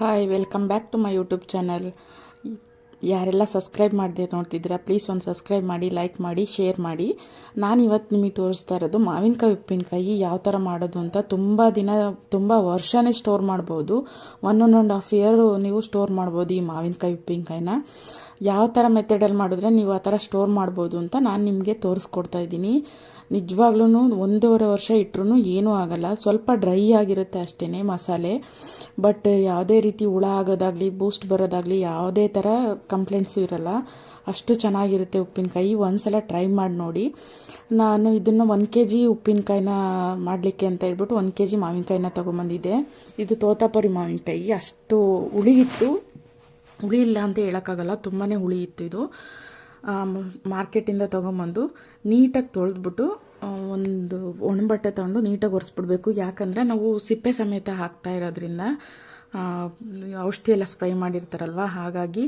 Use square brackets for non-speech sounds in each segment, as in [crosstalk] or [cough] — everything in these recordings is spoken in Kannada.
Hi welcome back to my YouTube channel ಯಾರೆಲ್ಲ ಸಬ್ಸ್ಕ್ರೈಬ್ ಮಾಡಿದೆ ನೋಡ್ತಿದ್ದೀರಾ ಪ್ಲೀಸ್ ಒಂದು ಸಬ್ಸ್ಕ್ರೈಬ್ ಮಾಡಿ ಲೈಕ್ ಮಾಡಿ ಶೇರ್ ಮಾಡಿ. ನಾನು ಇವತ್ತು ನಿಮಗೆ ತೋರಿಸ್ತಾ ಇರೋದು ಮಾವಿನಕಾಯಿ ಉಪ್ಪಿನಕಾಯಿ ಯಾವ ಥರ ಮಾಡೋದು ಅಂತ ತುಂಬ ದಿನ, ತುಂಬ ವರ್ಷನೇ ಸ್ಟೋರ್ ಮಾಡ್ಬೋದು. One one and half year ನೀವು ಸ್ಟೋರ್ ಮಾಡ್ಬೋದು ಈ ಮಾವಿನಕಾಯಿ ಉಪ್ಪಿನಕಾಯಿನ ಯಾವ ಥರ ಮೆಥಡಲ್ಲಿ ಮಾಡಿದ್ರೆ ನೀವು ಆ ಥರ ಸ್ಟೋರ್ ಮಾಡ್ಬೋದು ಅಂತ ನಾನು ನಿಮಗೆ ತೋರಿಸ್ಕೊಡ್ತಾ ಇದ್ದೀನಿ. ನಿಜವಾಗ್ಲೂ ಒಂದೂವರೆ ವರ್ಷ ಇಟ್ಟರು ಏನೂ ಆಗಲ್ಲ. ಸ್ವಲ್ಪ ಡ್ರೈ ಆಗಿರುತ್ತೆ ಅಷ್ಟೇ ಮಸಾಲೆ. ಬಟ್ ಯಾವುದೇ ರೀತಿ ಹುಳ ಆಗೋದಾಗಲಿ, ಬೂಸ್ಟ್ ಬರೋದಾಗಲಿ ಯಾವುದೇ ಥರ ಕಂಪ್ಲೇಂಟ್ಸು ಇರಲ್ಲ. ಅಷ್ಟು ಚೆನ್ನಾಗಿರುತ್ತೆ ಉಪ್ಪಿನಕಾಯಿ. ಒಂದ್ಸಲ ಟ್ರೈ ಮಾಡಿ ನೋಡಿ. ನಾನು ಇದನ್ನು ಒಂದು ಕೆ ಜಿ ಉಪ್ಪಿನಕಾಯಿನ ಮಾಡಲಿಕ್ಕೆ ಅಂತ ಹೇಳ್ಬಿಟ್ಟು ಒಂದು ಕೆ ಜಿ ಮಾವಿನಕಾಯಿನ ತೊಗೊಂಬಂದಿದ್ದೆ. ಇದು ತೋತಾಪುರಿ ಮಾವಿನಕಾಯಿ. ಅಷ್ಟು ಹುಳಿ ಇತ್ತು ಹುಳಿ ಇಲ್ಲ ಅಂತ ಹೇಳೋಕ್ಕಾಗಲ್ಲ. ತುಂಬಾ ಹುಳಿ ಇತ್ತು ಇದು ಮಾರ್ಕೆಟಿಂದ ತೊಗೊಂಬಂದು ನೀಟಾಗಿ ತೊಳೆದ್ಬಿಟ್ಟು ಒಂದು ಒಣ ಬಟ್ಟೆ ತೊಗೊಂಡು ನೀಟಾಗಿ ಒರೆಸ್ಬಿಡ್ಬೇಕು. ಯಾಕಂದರೆ ನಾವು ಸಿಪ್ಪೆ ಸಮೇತ ಹಾಕ್ತಾ ಇರೋದ್ರಿಂದ ಔಷಧಿ ಎಲ್ಲ ಸ್ಪ್ರೈ ಮಾಡಿರ್ತಾರಲ್ವ, ಹಾಗಾಗಿ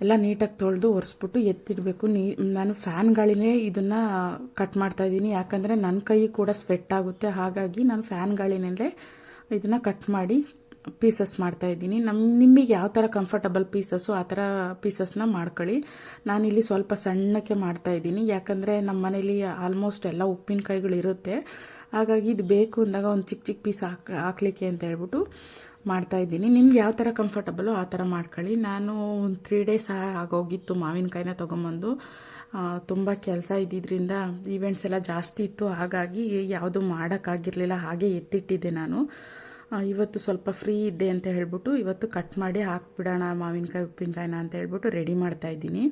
ಎಲ್ಲ ನೀಟಾಗಿ ತೊಳೆದು ಒರೆಸ್ಬಿಟ್ಟು ಎತ್ತಿಡಬೇಕು. ನೀ, ನಾನು ಫ್ಯಾನ್ ಗಾಳಿನೇ ಇದನ್ನು ಕಟ್ ಮಾಡ್ತಾ ಇದ್ದೀನಿ. ಯಾಕಂದರೆ ನನ್ನ ಕೈ ಕೂಡ ಸ್ವೆಟ್ ಆಗುತ್ತೆ. ಹಾಗಾಗಿ ನಾನು ಫ್ಯಾನ್ ಗಾಳಿನಲ್ಲೇ ಇದನ್ನು ಕಟ್ ಮಾಡಿ ಪೀಸಸ್ ಮಾಡ್ತಾ ಇದ್ದೀನಿ. ನಮ್ಮ ನಿಮಗೆ ಯಾವ ಥರ ಕಂಫರ್ಟಬಲ್ ಪೀಸಸ್ಸು ಆ ಥರ ಪೀಸಸ್ನ ಮಾಡ್ಕೊಳ್ಳಿ. ನಾನಿಲ್ಲಿ ಸ್ವಲ್ಪ ಸಣ್ಣಕ್ಕೆ ಮಾಡ್ತಾ ಇದ್ದೀನಿ. ಯಾಕಂದರೆ ನಮ್ಮ ಮನೇಲಿ ಆಲ್ಮೋಸ್ಟ್ ಎಲ್ಲ ಉಪ್ಪಿನಕಾಯಿಗಳು ಇರುತ್ತೆ. ಹಾಗಾಗಿ ಇದು ಬೇಕು ಅಂದಾಗ ಒಂದು ಚಿಕ್ಕ ಚಿಕ್ಕ ಪೀಸ್ ಹಾಕ್, ಹಾಕ್ಲಿಕ್ಕೆ ಅಂತ ಹೇಳ್ಬಿಟ್ಟು ಮಾಡ್ತಾ ಇದ್ದೀನಿ. ನಿಮ್ಗೆ ಯಾವ ಥರ ಕಂಫರ್ಟಬಲು ಆ ಥರ ಮಾಡ್ಕೊಳ್ಳಿ. ನಾನು ಒಂದು ತ್ರೀ ಡೇಸ್ ಆಗೋಗಿತ್ತು ಮಾವಿನಕಾಯಿನ ತೊಗೊಂಬಂದು. ತುಂಬ ಕೆಲಸ ಇದ್ದಿದ್ದರಿಂದ ಈವೆಂಟ್ಸ್ ಎಲ್ಲ ಜಾಸ್ತಿ ಇತ್ತು. ಹಾಗಾಗಿ ಯಾವುದು ಮಾಡೋಕ್ಕಾಗಿರಲಿಲ್ಲ. ಹಾಗೆ ಎತ್ತಿಟ್ಟಿದ್ದೆ ನಾನು. ಇವತ್ತು ಸ್ವಲ್ಪ ಫ್ರೀ ಇದ್ದೆ ಅಂತ ಹೇಳ್ಬಿಟ್ಟು ಇವತ್ತು ಕಟ್ ಮಾಡಿ ಹಾಕ್ಬಿಡೋಣ ಮಾವಿನಕಾಯಿ, ಉಪ್ಪಿನಕಾಯಿನ ಅಂತ ಹೇಳ್ಬಿಟ್ಟು ರೆಡಿ ಮಾಡ್ತಾ ಇದ್ದೀನಿ.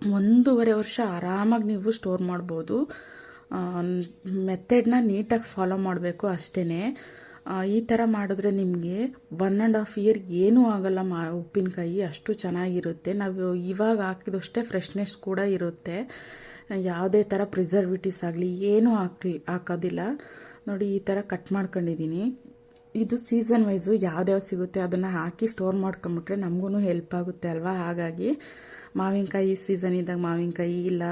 ಒಂದೂವರೆ ವರ್ಷ ಆರಾಮಾಗಿ ನೀವು ಸ್ಟೋರ್ ಮಾಡ್ಬೋದು. ಮೆಥಡ್ನ ನೀಟಾಗಿ ಫಾಲೋ ಮಾಡಬೇಕು ಅಷ್ಟೇ ಈ ಥರ ಮಾಡಿದ್ರೆ ನಿಮಗೆ ಒನ್ ಆ್ಯಂಡ್ ಹಾಫ್ ಇಯರ್ ಏನೂ ಆಗೋಲ್ಲ ಮಾ, ಉಪ್ಪಿನಕಾಯಿ, ಅಷ್ಟು ಚೆನ್ನಾಗಿರುತ್ತೆ. ನಾವು ಇವಾಗ ಹಾಕಿದಷ್ಟೇ ಫ್ರೆಶ್ನೆಸ್ ಕೂಡ ಇರುತ್ತೆ. ಯಾವುದೇ ಥರ ಪ್ರಿಸರ್ವೇಟಿವ್ಸ್ ಆಗಲಿ, ಏನೂ ಹಾಕಿ ಹಾಕೋದಿಲ್ಲ. ನೋಡಿ, ಈ ಥರ ಕಟ್ ಮಾಡ್ಕೊಂಡಿದ್ದೀನಿ. ಇದು ಸೀಸನ್ ವೈಸು ಯಾವ್ದ್ಯಾವ ಸಿಗುತ್ತೆ ಅದನ್ನು ಹಾಕಿ ಸ್ಟೋರ್ ಮಾಡ್ಕೊಂಬಿಟ್ರೆ ನಮಗೂ ಹೆಲ್ಪ್ ಆಗುತ್ತೆ ಅಲ್ವಾ? ಹಾಗಾಗಿ ಮಾವಿನಕಾಯಿ ಸೀಸನ್ ಇದ್ದಾಗ ಮಾವಿನಕಾಯಿ ಇಲ್ಲ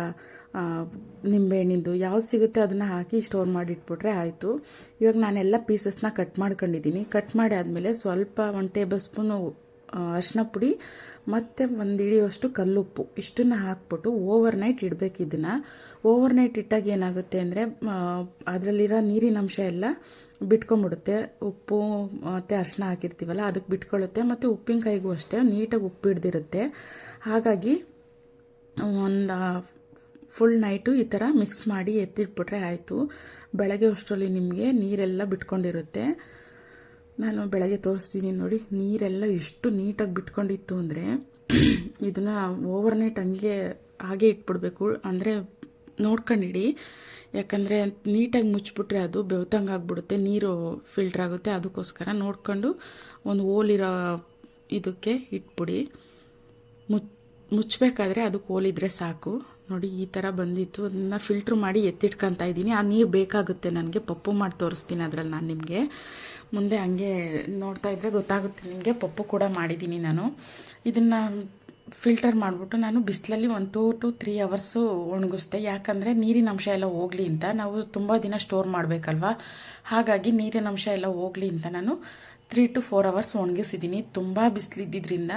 ನಿಂಬೆಹಣ್ಣಿಂದು ಯಾವ್ದು ಸಿಗುತ್ತೆ ಅದನ್ನು ಹಾಕಿ ಸ್ಟೋರ್ ಮಾಡಿ ಇಟ್ಬಿಟ್ರೆ ಆಯಿತು. ಇವಾಗ ನಾನೆಲ್ಲ ಪೀಸಸ್ನ ಕಟ್ ಮಾಡ್ಕೊಂಡಿದ್ದೀನಿ ಕಟ್ ಮಾಡಿ ಆದಮೇಲೆ ಸ್ವಲ್ಪ ಒಂದು ಟೇಬಲ್ ಸ್ಪೂನು ಅರಿಶಿನ ಪುಡಿ ಮತ್ತು ಒಂದು ಹಿಡಿಯೋಷ್ಟು ಕಲ್ಲುಪ್ಪು ಇಷ್ಟನ್ನು ಹಾಕ್ಬಿಟ್ಟು ಓವರ್ ನೈಟ್ ಇಡಬೇಕು ಇದನ್ನು. ಓವರ್ ನೈಟ್ ಇಟ್ಟಾಗ ಏನಾಗುತ್ತೆ ಅಂದರೆ ಅದರಲ್ಲಿರೋ ನೀರಿನ ಅಂಶ ಎಲ್ಲ ಬಿಟ್ಕೊಂಬಿಡುತ್ತೆ ಉಪ್ಪು, ಮತ್ತು ಅರಿಶಿನ ಹಾಕಿರ್ತೀವಲ್ಲ, ಅದಕ್ಕೆ ಬಿಟ್ಕೊಳ್ಳುತ್ತೆ. ಮತ್ತು ಉಪ್ಪಿನಕಾಯಿಗೂ ಅಷ್ಟೇ, ನೀಟಾಗಿ ಉಪ್ಪು ಹಿಡ್ದಿರುತ್ತೆ. ಹಾಗಾಗಿ, ಒಂದು ಫುಲ್ ನೈಟು ಈ ಥರ ಮಿಕ್ಸ್ ಮಾಡಿ ಎತ್ತಿಟ್ಬಿಟ್ರೆ ಆಯಿತು. ಬೆಳಗ್ಗೆ ಅಷ್ಟರಲ್ಲಿ ನಿಮಗೆ ನೀರೆಲ್ಲ ಬಿಟ್ಕೊಂಡಿರುತ್ತೆ. ನಾನು ಬೆಳಗ್ಗೆ ತೋರಿಸ್ತೀನಿ ನೋಡಿ, ನೀರೆಲ್ಲ ಎಷ್ಟು ನೀಟಾಗಿ ಬಿಟ್ಕೊಂಡಿತ್ತು ಅಂದರೆ, ಇದನ್ನು ಓವರ್ ನೈಟ್ ಹಂಗೆ ಹಾಗೆ ಇಟ್ಬಿಡ್ಬೇಕು. ಅಂದರೆ ನೋಡ್ಕೊಂಡಿಡಿ ಯಾಕಂದರೆ ನೀಟಾಗಿ ಮುಚ್ಚಿಬಿಟ್ರೆ ಅದು ಬೆವ್ತಂಗೆ ಆಗಿಬಿಡುತ್ತೆ, ನೀರು ಫಿಲ್ಟರ್ ಆಗುತ್ತೆ. ಅದಕ್ಕೋಸ್ಕರ ನೋಡಿಕೊಂಡು ಒಂದು ಹೋಲಿರೋ ಇದಕ್ಕೆ ಇಟ್ಬಿಡಿ. ಮುಚ್ ಮುಚ್ಚಬೇಕಾದ್ರೆ ಅದಕ್ಕೆ ಹೋಲಿದ್ರೆ ಸಾಕು. ನೋಡಿ, ಈ ಥರ ಬಂದಿತ್ತು. ಅದನ್ನು ಫಿಲ್ಟ್ರ್ ಮಾಡಿ ಎತ್ತಿಟ್ಕೊತಾ ಇದ್ದೀನಿ. ಆ ನೀರು ಬೇಕಾಗುತ್ತೆ ನನಗೆ. ಪಪ್ಪು ಮಾಡಿ ತೋರಿಸ್ತೀನಿ ಅದರಲ್ಲಿ ನಾನು ನಿಮಗೆ. ಮುಂದೆ ಹಂಗೆ ನೋಡ್ತಾ ಇದ್ದರೆ ಗೊತ್ತಾಗುತ್ತೆ. ನಿಮಗೆ ಪಪ್ಪು ಕೂಡ ಮಾಡಿದ್ದೀನಿ ನಾನು. ಇದನ್ನು ಫಿಲ್ಟರ್ ಮಾಡಿಬಿಟ್ಟು ನಾನು ಬಿಸಿಲಲ್ಲಿ ಒಂದು ಟೂ ಟು ತ್ರೀ ಅವರ್ಸು ಒಣಗಿಸ್ದೆ. ಯಾಕಂದರೆ ನೀರಿನ ಅಂಶ ಎಲ್ಲ ಹೋಗಲಿ ಅಂತ ನಾವು ತುಂಬ ದಿನ ಸ್ಟೋರ್ ಮಾಡಬೇಕಲ್ವ? ಹಾಗಾಗಿ ನೀರಿನ ಅಂಶ ಎಲ್ಲ ಹೋಗಲಿ ಅಂತ ನಾನು ತ್ರೀ ಟು ಫೋರ್ ಅವರ್ಸ್ ಒಣಗಿಸಿದ್ದೀನಿ. ತುಂಬ ಬಿಸಿಲಿದ್ದಿದ್ದರಿಂದ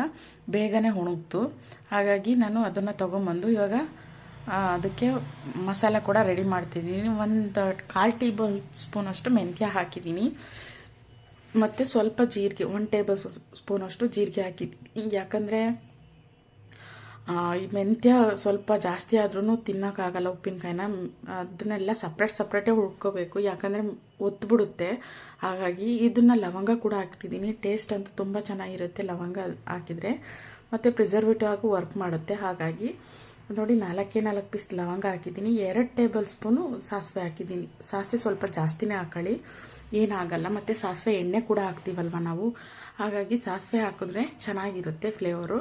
ಬೇಗನೆ ಒಣಗ್ತು. ಹಾಗಾಗಿ ನಾನು ಅದನ್ನು ತೊಗೊಂಬಂದು ಇವಾಗ ಅದಕ್ಕೆ ಮಸಾಲೆ ಕೂಡ ರೆಡಿ ಮಾಡ್ತಿದ್ದೀನಿ. ಒಂದು ಕಾಲು ಟೇಬಲ್ ಸ್ಪೂನಷ್ಟು ಮೆಂತ್ಯ ಹಾಕಿದ್ದೀನಿ. ಮತ್ತು ಸ್ವಲ್ಪ ಜೀರಿಗೆ ಒನ್ ಟೇಬಲ್ ಸ್ಪೂನಷ್ಟು ಜೀರಿಗೆ ಹಾಕಿದ್ದೀನಿ. ಯಾಕಂದರೆ ಈ ಮೆಂತ್ಯ ಸ್ವಲ್ಪ ಜಾಸ್ತಿ ಆದ್ರೂ ತಿನ್ನೋಕ್ಕಾಗಲ್ಲ ಉಪ್ಪಿನಕಾಯಿನ. ಅದನ್ನೆಲ್ಲ ಸಪ್ರೇಟ್ ಸಪ್ರೇಟೇ ಹುಡ್ಕೋಬೇಕು ಯಾಕಂದರೆ ಒತ್ಬಿಡುತ್ತೆ. ಹಾಗಾಗಿ ಇದನ್ನ ಲವಂಗ ಕೂಡ ಹಾಕ್ತಿದ್ದೀನಿ. ಟೇಸ್ಟ್ ಅಂತೂ ತುಂಬ ಚೆನ್ನಾಗಿರುತ್ತೆ ಲವಂಗ ಹಾಕಿದರೆ. ಮತ್ತು ಪ್ರಿಸರ್ವೇಟಿವ್ ಆಗಿ ವರ್ಕ್ ಮಾಡುತ್ತೆ. ಹಾಗಾಗಿ ನೋಡಿ, ನಾಲ್ಕೇ ನಾಲ್ಕು ಪೀಸ್ ಲವಂಗ ಹಾಕಿದ್ದೀನಿ. ಎರಡು ಟೇಬಲ್ ಸ್ಪೂನು ಸಾಸಿವೆ ಹಾಕಿದ್ದೀನಿ. ಸಾಸಿವೆ ಸ್ವಲ್ಪ ಜಾಸ್ತಿನೇ ಹಾಕೊಳ್ಳಿ. ಏನಾಗಲ್ಲ, ಮತ್ತು ಸಾಸಿವೆ ಎಣ್ಣೆ ಕೂಡ ಹಾಕ್ತೀವಲ್ವ ನಾವು? ಹಾಗಾಗಿ ಸಾಸಿವೆ ಹಾಕಿದ್ರೆ ಚೆನ್ನಾಗಿರುತ್ತೆ ಫ್ಲೇವರು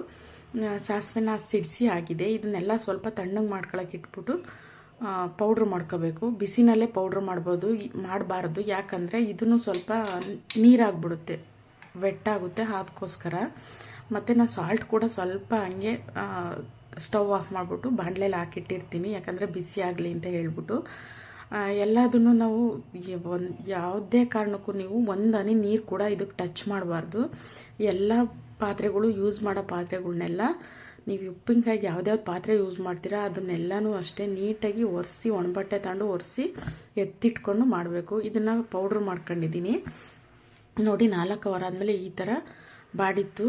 ಸಾಸಿವೆನ ಸಿಡಿಸಿ ಆಗಿದೆ. ಇದನ್ನೆಲ್ಲ ಸ್ವಲ್ಪ ತಣ್ಣಗೆ ಮಾಡ್ಕೊಳಕ್ಕೆ ಇಟ್ಬಿಟ್ಟು ಪೌಡ್ರ್ ಮಾಡ್ಕೋಬೇಕು. ಬಿಸಿನಲ್ಲೇ ಪೌಡ್ರ್ ಮಾಡ್ಬೋದು ಮಾಡಬಾರ್ದು. ಯಾಕಂದರೆ ಇದನ್ನು ಸ್ವಲ್ಪ ನೀರಾಗ್ಬಿಡುತ್ತೆ. ವೆಟ್ಟಾಗುತ್ತೆ ಅದಕ್ಕೋಸ್ಕರ. ಮತ್ತು ನಾನು ಸಾಲ್ಟ್ ಕೂಡ ಸ್ವಲ್ಪ ಹಂಗೆ ಸ್ಟವ್ ಆಫ್ ಮಾಡಿಬಿಟ್ಟು ಬಾಣಲೆಯಲ್ಲಿ ಹಾಕಿಟ್ಟಿರ್ತೀನಿ, ಯಾಕಂದರೆ ಬಿಸಿ ಆಗಲಿ ಅಂತ ಹೇಳ್ಬಿಟ್ಟು. ಎಲ್ಲದನ್ನು ನಾವು ಒಂದು ಯಾವುದೇ ಕಾರಣಕ್ಕೂ ನೀವು ಒಂದು ಹನಿ ನೀರು ಕೂಡ ಇದಕ್ಕೆ ಟಚ್ ಮಾಡಬಾರ್ದು. ಎಲ್ಲ ಪಾತ್ರೆಗಳು ಯೂಸ್ ಮಾಡೋ ಪಾತ್ರೆಗಳನ್ನೆಲ್ಲ ನೀವು ಉಪ್ಪಿನಕಾಯಿಗೆ ಯಾವ್ದ್ಯಾವ್ದು ಪಾತ್ರೆ ಯೂಸ್ ಮಾಡ್ತೀರಾ ಅದನ್ನೆಲ್ಲನೂ ಅಷ್ಟೇ ನೀಟಾಗಿ ಒರೆಸಿ, ಒಣಬಟ್ಟೆ ತಗೊಂಡು ಒರೆಸಿ ಎತ್ತಿಟ್ಕೊಂಡು ಮಾಡಬೇಕು. ಇದನ್ನು ಪೌಡ್ರ್ ಮಾಡ್ಕೊಂಡಿದ್ದೀನಿ ನೋಡಿ ನಾಲ್ಕು ವಾರ ಆದಮೇಲೆ ಈ ಥರ ಬಾಡಿತ್ತು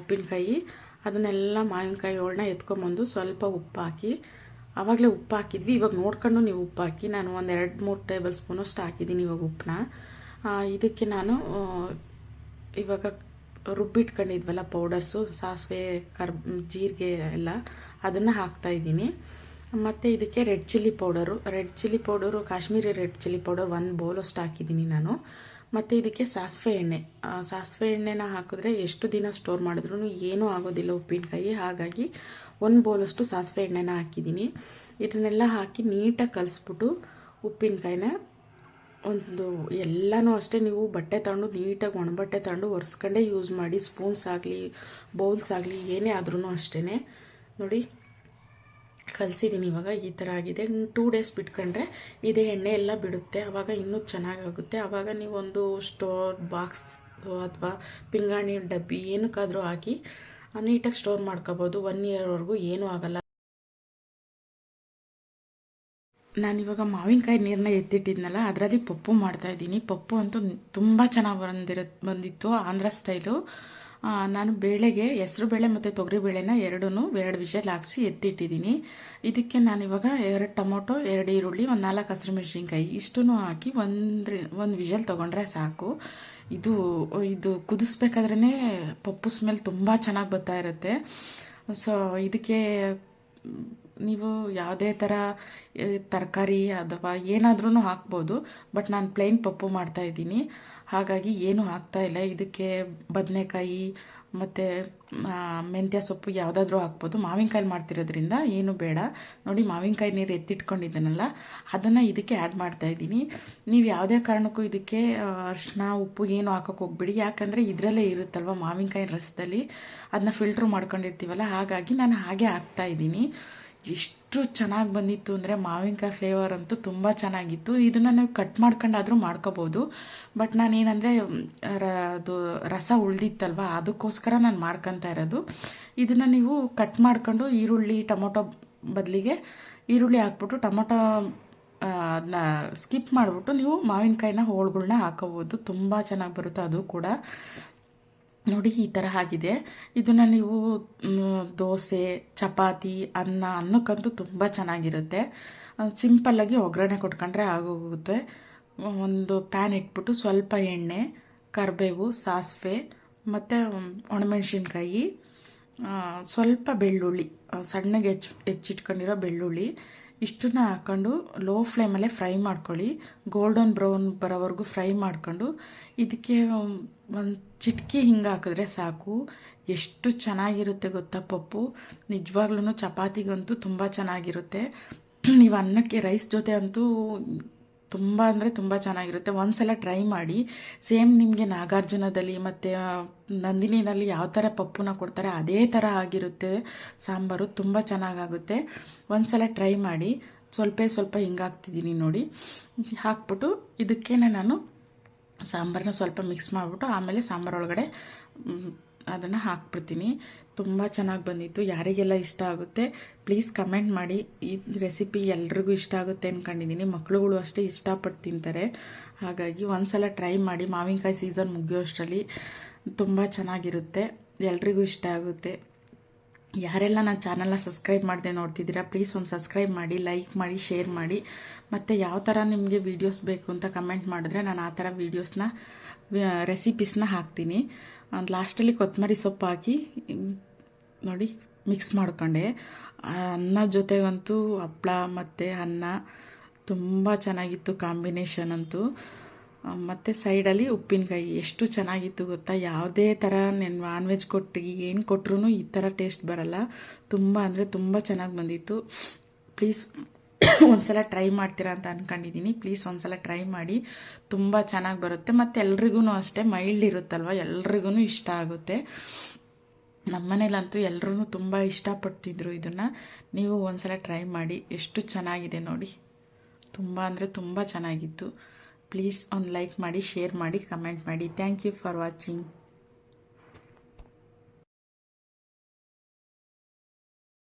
ಉಪ್ಪಿನಕಾಯಿ. ಅದನ್ನೆಲ್ಲ ಮಾವಿನಕಾಯಿ ಹೋಳನ್ನ ಎತ್ಕೊಂಬಂದು ಸ್ವಲ್ಪ ಉಪ್ಪು ಹಾಕಿ ಆವಾಗಲೇ ಉಪ್ಪು ಹಾಕಿದ್ವಿ ಇವಾಗ ನೋಡ್ಕೊಂಡು ನೀವು ಉಪ್ಪು ಹಾಕಿ ನಾನು ಒಂದು ಎರಡು ಮೂರು ಟೇಬಲ್ ಸ್ಪೂನಷ್ಟು ಹಾಕಿದ್ದೀನಿ ಇವಾಗ ಉಪ್ಪನ್ನ ಇದಕ್ಕೆ ನಾನು ಇವಾಗ ರುಬ್ಬಿಟ್ಕೊಂಡಿದ್ವಲ್ಲ ಪೌಡರ್ಸು, ಸಾಸಿವೆ ಕರ್ ಜೀರಿಗೆ ಎಲ್ಲ, ಅದನ್ನು ಹಾಕ್ತಾ ಇದ್ದೀನಿ. ಮತ್ತು ಇದಕ್ಕೆ red chilli powder. Red chilli powder, Kashmiri red chilli powder ಒಂದು ಬೌಲಷ್ಟು ಹಾಕಿದ್ದೀನಿ ನಾನು. ಮತ್ತು ಇದಕ್ಕೆ ಸಾಸಿವೆ ಎಣ್ಣೆ. ಸಾಸಿವೆ ಎಣ್ಣೆನ ಹಾಕಿದ್ರೆ ಎಷ್ಟು ದಿನ ಸ್ಟೋರ್ ಮಾಡಿದ್ರೂ ಏನೂ ಆಗೋದಿಲ್ಲ ಉಪ್ಪಿನಕಾಯಿ. ಹಾಗಾಗಿ ಒಂದು ಬೌಲಷ್ಟು ಸಾಸಿವೆ ಎಣ್ಣೆನ ಹಾಕಿದ್ದೀನಿ. ಇದನ್ನೆಲ್ಲ ಹಾಕಿ ನೀಟಾಗಿ ಕಲಿಸ್ಬಿಟ್ಟು ಉಪ್ಪಿನಕಾಯಿನ ಒಂದು ಎಲ್ಲನೂ ಅಷ್ಟೇ ನೀವು ಬಟ್ಟೆ ತಗೊಂಡು ನೀಟಾಗಿ ಒಣ ಬಟ್ಟೆ ತಗೊಂಡು ಒರೆಸ್ಕೊಂಡೇ ಯೂಸ್ ಮಾಡಿ ಸ್ಪೂನ್ಸ್ ಆಗಲಿ ಬೌಲ್ಸ್ ಆಗಲಿ ಏನೇ ಆದ್ರೂ ಅಷ್ಟೇ ನೋಡಿ ಕಲಿಸಿದ್ದೀನಿ ಇವಾಗ ಈ ಥರ ಆಗಿದೆ. ಟೂ ಡೇಸ್ ಬಿಟ್ಕೊಂಡ್ರೆ ಇದೇ, ಎಣ್ಣೆ ಎಲ್ಲ ಬಿಡುತ್ತೆ. ಆವಾಗ ಇನ್ನೂ ಚೆನ್ನಾಗಾಗುತ್ತೆ. ಆವಾಗ ನೀವೊಂದು ಸ್ಟೋರ್ ಬಾಕ್ಸ್ ಅಥವಾ ಪಿಂಗಾಣಿ ಡಬ್ಬಿ ಏನಕ್ಕಾದರೂ ಹಾಕಿ ನೀಟಾಗಿ ಸ್ಟೋರ್ ಮಾಡ್ಕೋಬೋದು. ಒನ್ ಇಯರ್ವರೆಗೂ ಏನೂ ಆಗಲ್ಲ. ನಾನಿವಾಗ ಮಾವಿನಕಾಯಿ ನೀರನ್ನ ಎತ್ತಿಟ್ಟಿದ್ನಲ್ಲ, ಅದರಲ್ಲಿ ಪಪ್ಪು ಮಾಡ್ತಾಯಿದ್ದೀನಿ ಪಪ್ಪು ಅಂತೂ ತುಂಬ ಚೆನ್ನಾಗಿ ಬಂದಿರ ಬಂದಿತ್ತು ಆಂಧ್ರ ಸ್ಟೈಲು ನಾನು ಬೇಳೆಗೆ, ಹೆಸರು ಬೇಳೆ ಮತ್ತು ತೊಗರಿ ಬೇಳೆನ ಎರಡೂ ಎರಡು ವಿಷಲ್ ಹಾಕ್ಸಿ ಎತ್ತಿಟ್ಟಿದ್ದೀನಿ. ಇದಕ್ಕೆ ನಾನಿವಾಗ ಎರಡು ಟೊಮೊಟೊ, ಎರಡು ಈರುಳ್ಳಿ, ಒಂದು ನಾಲ್ಕು ಹಸಿರು ಮೆಣಸಿನ್ಕಾಯಿ ಇಷ್ಟೂ ಹಾಕಿ ಒಂದು ಒಂದು ವಿಷಲ್ ತೊಗೊಂಡ್ರೆ ಸಾಕು. ಇದು ಇದು ಕುದಿಸ್ಬೇಕಾದ್ರೇ ಪಪ್ಪು ಸ್ಮೆಲ್ ತುಂಬ ಚೆನ್ನಾಗಿ ಬರ್ತಾ ಇರುತ್ತೆ. ಸೊ ಇದಕ್ಕೆ ನೀವು ಯಾವುದೇ ಥರ ತರಕಾರಿ ಅಥವಾ ಏನಾದ್ರೂ ಹಾಕ್ಬೋದು, ಬಟ್ ನಾನು ಪ್ಲೈನ್ ಪಪ್ಪು ಮಾಡ್ತಾ ಇದ್ದೀನಿ. ಹಾಗಾಗಿ ಏನು ಹಾಕ್ತಾ ಇಲ್ಲ. ಇದಕ್ಕೆ ಬದನೆಕಾಯಿ ಮತ್ತು ಮೆಂತ್ಯ ಸೊಪ್ಪು ಯಾವುದಾದ್ರೂ ಹಾಕ್ಬೋದು. ಮಾವಿನಕಾಯಿ ಮಾಡ್ತಿರೋದ್ರಿಂದ ಏನು ಬೇಡ. ನೋಡಿ, ಮಾವಿನಕಾಯಿ ನೀರು ಎತ್ತಿಟ್ಕೊಂಡಿದ್ದೀನಲ್ಲ, ಅದನ್ನು ಇದಕ್ಕೆ ಆ್ಯಡ್ ಮಾಡ್ತಾ ಇದ್ದೀನಿ. ನೀವು ಯಾವುದೇ ಕಾರಣಕ್ಕೂ ಇದಕ್ಕೆ ಅರಿಶಿನ ಉಪ್ಪು ಏನು ಹಾಕೋಕೆ ಹೋಗ್ಬಿಡಿ. ಯಾಕಂದರೆ ಇದರಲ್ಲೇ ಇರುತ್ತಲ್ವ ಮಾವಿನಕಾಯಿ ರಸದಲ್ಲಿ? ಅದನ್ನ ಫಿಲ್ಟ್ರ್ ಮಾಡ್ಕೊಂಡಿರ್ತೀವಲ್ಲ, ಹಾಗಾಗಿ ನಾನು ಹಾಗೆ ಹಾಕ್ತಾ ಇದ್ದೀನಿ. ಎಷ್ಟು ಚೆನ್ನಾಗಿ ಬಂದಿತ್ತು ಅಂದರೆ ಮಾವಿನಕಾಯಿ ಫ್ಲೇವರ್ ಅಂತೂ ತುಂಬ ಚೆನ್ನಾಗಿತ್ತು. ಇದನ್ನು ನೀವು ಕಟ್ ಮಾಡ್ಕೊಂಡಾದರೂ ಮಾಡ್ಕೋಬೋದು. ಬಟ್ ನಾನೇನಂದರೆ ಅದು ರಸ ಉಳ್ದಿತ್ತಲ್ವ, ಅದಕ್ಕೋಸ್ಕರ ನಾನು ಮಾಡ್ಕೊತಾ ಇರೋದು. ಇದನ್ನು ನೀವು ಕಟ್ ಮಾಡ್ಕೊಂಡು ಈರುಳ್ಳಿ, ಟೊಮೊಟೊ ಬದಲಿಗೆ ಈರುಳ್ಳಿ ಹಾಕ್ಬಿಟ್ಟು ಟೊಮೊಟೊ ಅದನ್ನ ಸ್ಕಿಪ್ ಮಾಡಿಬಿಟ್ಟು ನೀವು ಮಾವಿನಕಾಯಿನ ಹೋಳುಗಳನ್ನ ಹಾಕೋಬೋದು. ತುಂಬ ಚೆನ್ನಾಗಿ ಬರುತ್ತೆ ಅದು ಕೂಡ. ನೋಡಿ, ಈ ಥರ ಆಗಿದೆ. ಇದನ್ನು ನೀವು ದೋಸೆ, ಚಪಾತಿ, ಅನ್ನ ಅನ್ನಕ್ಕಂತೂ ತುಂಬ ಚೆನ್ನಾಗಿರುತ್ತೆ. ಸಿಂಪಲ್ಲಾಗಿ ಒಗ್ಗರಣೆ ಕೊಟ್ಕೊಂಡ್ರೆ ಆಗೋಗುತ್ತೆ. ಒಂದು ಪ್ಯಾನ್ ಇಟ್ಬಿಟ್ಟು ಸ್ವಲ್ಪ ಎಣ್ಣೆ, ಕರಿಬೇವು, ಸಾಸಿವೆ, ಮತ್ತು ಒಣಮೆಣಸಿನ್ಕಾಯಿ ಸ್ವಲ್ಪ ಬೆಳ್ಳುಳ್ಳಿ ಸಣ್ಣಗೆ ಹೆಚ್ಚು, ಹೆಚ್ಚಿಟ್ಕೊಂಡಿರೋ ಬೆಳ್ಳುಳ್ಳಿ ಇಷ್ಟನ್ನ ಹಾಕ್ಕೊಂಡು ಲೋ ಫ್ಲೇಮಲ್ಲೇ ಫ್ರೈ ಮಾಡ್ಕೊಳ್ಳಿ. ಗೋಲ್ಡನ್ ಬ್ರೌನ್ ಬರೋವರೆಗೂ ಫ್ರೈ ಮಾಡ್ಕೊಂಡು ಇದಕ್ಕೆ ಒಂದು ಚಿಟಕಿ ಹಿಂಗೆ ಹಾಕಿದ್ರೆ ಸಾಕು. ಎಷ್ಟು ಚೆನ್ನಾಗಿರುತ್ತೆ ಗೊತ್ತಾ ಪಪ್ಪು? ನಿಜವಾಗ್ಲೂ ಚಪಾತಿಗಂತೂ ತುಂಬ ಚೆನ್ನಾಗಿರುತ್ತೆ. [clears throat] ನೀವು ಅನ್ನಕ್ಕೆ ರೈಸ್ ಜೊತೆ ಅಂತೂ ತುಂಬ ಅಂದರೆ ತುಂಬ ಚೆನ್ನಾಗಿರುತ್ತೆ. ಒಂದ್ಸಲ ಟ್ರೈ ಮಾಡಿ ಸೇಮ್ ನಿಮಗೆ ನಾಗಾರ್ಜುನದಲ್ಲಿ ಮತ್ತು ನಂದಿನಿನಲ್ಲಿ ಯಾವ ಥರ ಪಪ್ಪುನ ಕೊಡ್ತಾರೆ, ಅದೇ ಥರ ಆಗಿರುತ್ತೆ. ಸಾಂಬಾರು ತುಂಬ ಚೆನ್ನಾಗಾಗುತ್ತೆ. ಒಂದ್ಸಲ ಟ್ರೈ ಮಾಡಿ, ಸ್ವಲ್ಪ ಸ್ವಲ್ಪ ಹಿಂಗಾಗ್ತಿದ್ದೀನಿ ನೋಡಿ. ಹಾಕ್ಬಿಟ್ಟು ಇದಕ್ಕೇನೆ ನಾನು ಸಾಂಬಾರನ್ನ ಸ್ವಲ್ಪ ಮಿಕ್ಸ್ ಮಾಡಿಬಿಟ್ಟು ಆಮೇಲೆ ಸಾಂಬಾರೊಳಗಡೆ ಅದನ್ನು ಹಾಕ್ಬಿಡ್ತೀನಿ. ತುಂಬ ಚೆನ್ನಾಗಿ ಬಂದಿತ್ತು. ಯಾರಿಗೆಲ್ಲ ಇಷ್ಟ ಆಗುತ್ತೆ ಪ್ಲೀಸ್ ಕಮೆಂಟ್ ಮಾಡಿ. ಈ ರೆಸಿಪಿ ಎಲ್ರಿಗೂ ಇಷ್ಟ ಆಗುತ್ತೆ ಅಂದ್ಕೊಂಡಿದ್ದೀನಿ ಮಕ್ಕಳುಗಳು ಅಷ್ಟೇ ಇಷ್ಟಪಟ್ಟು ತಿಂತಾರೆ. ಹಾಗಾಗಿ ಒಂದ್ಸಲ ಟ್ರೈ ಮಾಡಿ. ಮಾವಿನಕಾಯಿ ಸೀಸನ್ ಮುಗಿಯೋಷ್ಟರಲ್ಲಿ ತುಂಬ ಚೆನ್ನಾಗಿರುತ್ತೆ. ಎಲ್ರಿಗೂ ಇಷ್ಟ ಆಗುತ್ತೆ. ಯಾರೆಲ್ಲ ನನ್ನ ಚಾನಲ್ನ ಸಬ್ಸ್ಕ್ರೈಬ್ ಮಾಡದೆ ನೋಡ್ತಿದ್ದೀರಾ ಪ್ಲೀಸ್ ಒಂದು ಸಬ್ಸ್ಕ್ರೈಬ್ ಮಾಡಿ ಲೈಕ್ ಮಾಡಿ ಶೇರ್ ಮಾಡಿ. ಮತ್ತು ಯಾವ ಥರ ನಿಮಗೆ ವೀಡಿಯೋಸ್ ಬೇಕು ಅಂತ ಕಮೆಂಟ್ ಮಾಡಿದ್ರೆ ನಾನು ಆ ಥರ ವೀಡಿಯೋಸ್ನ ರೆಸಿಪೀಸ್ನ ಹಾಕ್ತೀನಿ. ಲಾಸ್ಟಲ್ಲಿ ಕೊತ್ತಂಬರಿ ಸೊಪ್ಪು ಹಾಕಿ, ನೋಡಿ ಮಿಕ್ಸ್ ಮಾಡ್ಕೊಂಡೆ. ಅನ್ನ ಜೊತೆಗಂತೂ ಹಪ್ಳ ಮತ್ತು ಅನ್ನ ತುಂಬ ಚೆನ್ನಾಗಿತ್ತು ಕಾಂಬಿನೇಷನ್ ಅಂತೂ. ಮತ್ತು ಸೈಡಲ್ಲಿ ಉಪ್ಪಿನಕಾಯಿ ಎಷ್ಟು ಚೆನ್ನಾಗಿತ್ತು ಗೊತ್ತಾ? ಯಾವುದೇ ಥರ ನಾನು ನಾನ್ ವೆಜ್ ಕೊಟ್ಟು ಏನು ಕೊಟ್ಟರು ಈ ಥರ ಟೇಸ್ಟ್ ಬರಲ್ಲ. ತುಂಬ ಅಂದರೆ ತುಂಬ ಚೆನ್ನಾಗಿ ಬಂದಿತ್ತು. ಪ್ಲೀಸ್ ಒಂದ್ಸಲ ಟ್ರೈ ಮಾಡ್ತೀರಾ ಅಂತ ಅಂದ್ಕೊಂಡಿದ್ದೀನಿ ಪ್ಲೀಸ್ ಒಂದ್ಸಲ ಟ್ರೈ ಮಾಡಿ. ತುಂಬ ಚೆನ್ನಾಗಿ ಬರುತ್ತೆ. ಮತ್ತೆ ಎಲ್ರಿಗೂ ಅಷ್ಟೇ ಮೈಲ್ಡ್ ಇರುತ್ತಲ್ವ? ಎಲ್ರಿಗೂ ಇಷ್ಟ ಆಗುತ್ತೆ. ನಮ್ಮನೇಲಂತೂ ಎಲ್ಲರೂ ತುಂಬ ಇಷ್ಟಪಡ್ತಿದ್ರು ಇದನ್ನು. ನೀವು ಒಂದ್ಸಲ ಟ್ರೈ ಮಾಡಿ. ಎಷ್ಟು ಚೆನ್ನಾಗಿದೆ ನೋಡಿ. ತುಂಬ ಅಂದರೆ ತುಂಬ ಚೆನ್ನಾಗಿತ್ತು. ಪ್ಲೀಸ್ ಒಂದು ಲೈಕ್ ಮಾಡಿ ಶೇರ್ ಮಾಡಿ ಕಮೆಂಟ್ ಮಾಡಿ. Thank you for watching